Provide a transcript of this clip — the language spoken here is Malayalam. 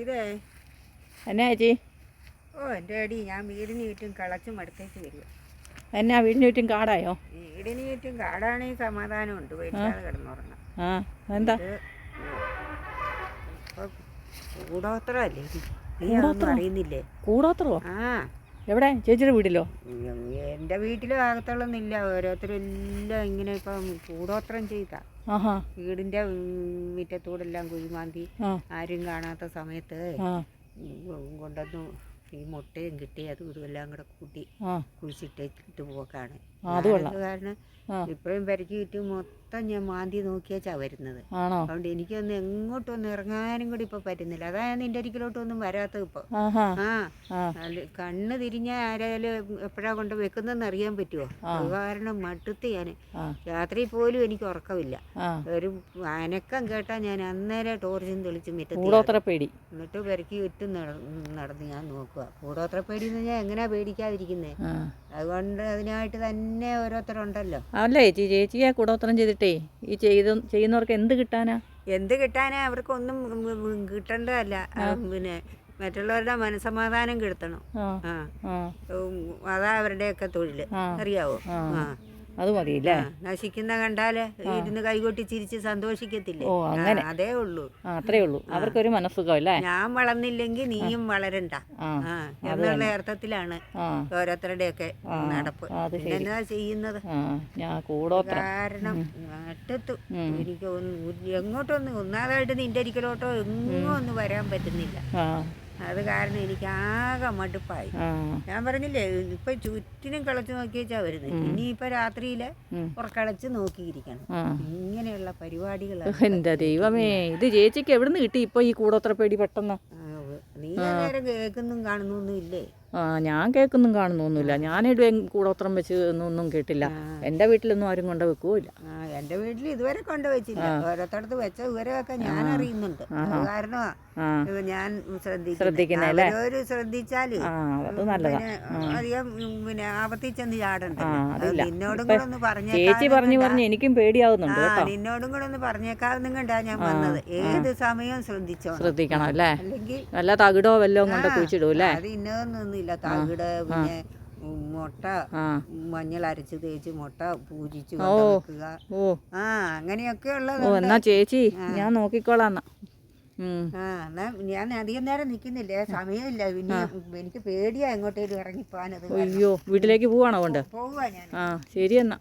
ഇതേ. എന്നാ ചേച്ചി? ഓ എന്റെ അടി ഞാൻ വീടിന് ചുറ്റും കളച്ചും അടുത്തേക്ക് വരിക. എന്നാ വീടിന് ചുറ്റും കാടായോ? വീടിന് ചുറ്റും കാടാണെങ്കിൽ സമാധാനമുണ്ട്. പേടിക്കാതെ കിടന്നുറങ്ങാം ആ എന്താ ഇത്? നീ അതൊന്നും അറിയുന്നില്ലേ? കൂടോത്രോ ആ. എവിടെ? ചേച്ചിയുടെ വീട്ടിലോ? എന്റെ വീട്ടിലും അകത്തുള്ളൊന്നുമില്ല ഓരോരുത്തരും എല്ലാം ഇങ്ങനെ ഇപ്പം കൂടോത്രം ചെയ്താ. ഉം, മുറ്റത്തൂടെല്ലാം കുഴിമാന്തി ആരും കാണാത്ത സമയത്ത് കൊണ്ടുവന്നു ഈ മുട്ടയും കിട്ടി അതും ഇതും എല്ലാം കൂടെ കൂട്ടി കുഴിച്ചിട്ടിട്ട് പോക്കാണ്. കാരണം. ഇപ്പോഴും പെരക്കി കിട്ടി മൊത്തം ഞാൻ മാന്തി നോക്കിയാച്ചാ വരുന്നത് അതുകൊണ്ട് എനിക്കൊന്ന് എങ്ങോട്ടൊന്നും ഇറങ്ങാനും കൂടി ഇപ്പൊ പറ്റുന്നില്ല. അതായത് നിന്റെ ഒരിക്കലോട്ടൊന്നും വരാത്തത് ഇപ്പൊ. ആ. കണ്ണ് തിരിഞ്ഞ ആരായാലും എപ്പോഴാ കൊണ്ട് വെക്കുന്നെന്ന് അറിയാൻ പറ്റുമോ അത് കാരണം മടുത്ത് ഞാൻ ആ. രാത്രി പോലും എനിക്ക് ഉറക്കമില്ല. ഒരു അനക്കം കേട്ടാ ഞാൻ അന്നേരം ടോർച്ചും തെളിച്ച് മിറ്റത്തി എന്നിട്ട് പെരക്കി ചുറ്റും നടന്ന് ഞാൻ നോക്കുക കൂടോത്ര പേടിയെന്ന് ഞാൻ എങ്ങനെയാ പേടിക്കാതിരിക്കുന്നത് അതുകൊണ്ട് അതിനായിട്ട് തന്നെ ഓരോരുത്തരുണ്ടല്ലോ. അല്ല? ചേച്ചി ചേച്ചിയെ കൂടോത്രം ചെയ്തിട്ടേ ഈ ചെയ്ത് ചെയ്യുന്നവർക്ക് എന്ത് കിട്ടാനാ? എന്ത് കിട്ടാനേ? അവർക്കൊന്നും കിട്ടേണ്ടതല്ല. പിന്നെ മറ്റുള്ളവരുടെ മനസമാധാനം കിട്ടണം അതാ അവരുടെയൊക്കെ തൊഴിൽ. അറിയാവോ? ആ. അത് മതിയില്ലേ? നശിക്കുന്ന കണ്ടാൽ ഇരുന്ന് കൈകൊട്ടി ചിരിച്ച് സന്തോഷിക്കത്തില്ലേ? ഓ, അങ്ങനെ. അതേ ഉള്ളൂ. അത്രേ ഉള്ളൂ. അവർക്കൊരു മനസ്സുഖം അല്ലേ? ഞാൻ വളർന്നില്ലെങ്കിൽ നീയും വളരണ്ട. എന്നുള്ള അർത്ഥത്തിലാണ് ഓരോരുത്തരുടെ ഓരോരുത്തരുടെയൊക്കെ നടപ്പ്. എന്നാ ചെയ്യുന്നത്? ഞാൻ കൂടോത്രം. കാരണം നട്ടത്തു എനിക്ക് എങ്ങോട്ടൊന്നും ഒന്നാമതായിട്ട് നിന്റെ ഒരിക്കലോട്ടോ എങ്ങും ഒന്ന് വരാൻ പറ്റുന്നില്ല. അത് കാരണം എനിക്ക് ആകെ മടുപ്പായി ഞാൻ പറഞ്ഞില്ലേ ഇപ്പൊ ചുറ്റിനും കിളച്ച് നോക്കി വെച്ചാ വരുന്നത് ഇനിയിപ്പൊ രാത്രിയിൽ കിളച്ച് നോക്കിയിരിക്കണം. ഇങ്ങനെയുള്ള പരിപാടികൾ എന്റെ ദൈവമേ ഇത് ചേച്ചിക്ക് എവിടുന്ന് കിട്ടി ഇപ്പൊ ഈ കൂടോത്ര പേടി പെട്ടെന്ന് നീ നേരം കേൾക്കുന്നു കാണുന്നൊന്നും ഇല്ലേ? ഞാൻ കേൾക്കൊന്നും കാണുന്നൊന്നുമില്ല. ഞാനിവിടെ കൂടോത്രം വെച്ച് ഒന്നും കേട്ടില്ല. എന്റെ വീട്ടിലൊന്നും ആരും കൊണ്ട് വെക്കുകയില്ല എന്റെ എന്റെ വീട്ടിൽ ഇതുവരെ കൊണ്ട് വെച്ചില്ല. ഓരോരുത്തടത്ത് വെച്ച വിവരമൊക്കെ ഞാൻ അറിയുന്നുണ്ട്. ഇത് ഞാൻ ശ്രദ്ധിക്കുന്നത് ശ്രദ്ധിച്ചാൽ പിന്നെ അധികം ഉം, പിന്നെ ആപത്തിൽ ചെന്ന് ചാടണ്ട നിന്നോടും കൂടെ ഒന്ന് പറഞ്ഞേക്കാ പറഞ്ഞു പറഞ്ഞ് എനിക്കും പേടിയാവുന്നുണ്ട് നിന്നോടും കൂടെ ഒന്ന് പറഞ്ഞേക്കാവുന്ന കണ്ടാ ഞാൻ വന്നത്. ഏത് സമയവും ശ്രദ്ധിച്ചോ ശ്രദ്ധിക്കണം അല്ലേ? അല്ലെങ്കിൽ നല്ല തകിടോ വല്ലതും കൊണ്ട് കുഴിച്ചിടൂല്ലേ അത് അത് ഇന്നതൊന്നുമില്ല തകിട് പിന്നെ മുട്ട മഞ്ഞൾ അരച്ച് തേച്ച് മുട്ട പൂജിച്ചു വെക്കുക ആ അങ്ങനെയൊക്കെ ഉള്ളത് എന്നാ ചേച്ചി ഞാൻ നോക്കിക്കോളാം ആ എന്നാ ഞാൻ അധികം നേരം നിൽക്കുന്നില്ലേ സമയമില്ല. പിന്നെ എനിക്ക് പേടിയാ എങ്ങോട്ടേലും ഇറങ്ങിപ്പോവാനത് അയ്യോ വീട്ടിലേക്ക് പോവാണോ കൊണ്ട്? പോവാ ഞാൻ. ആ ശരി എന്നാ.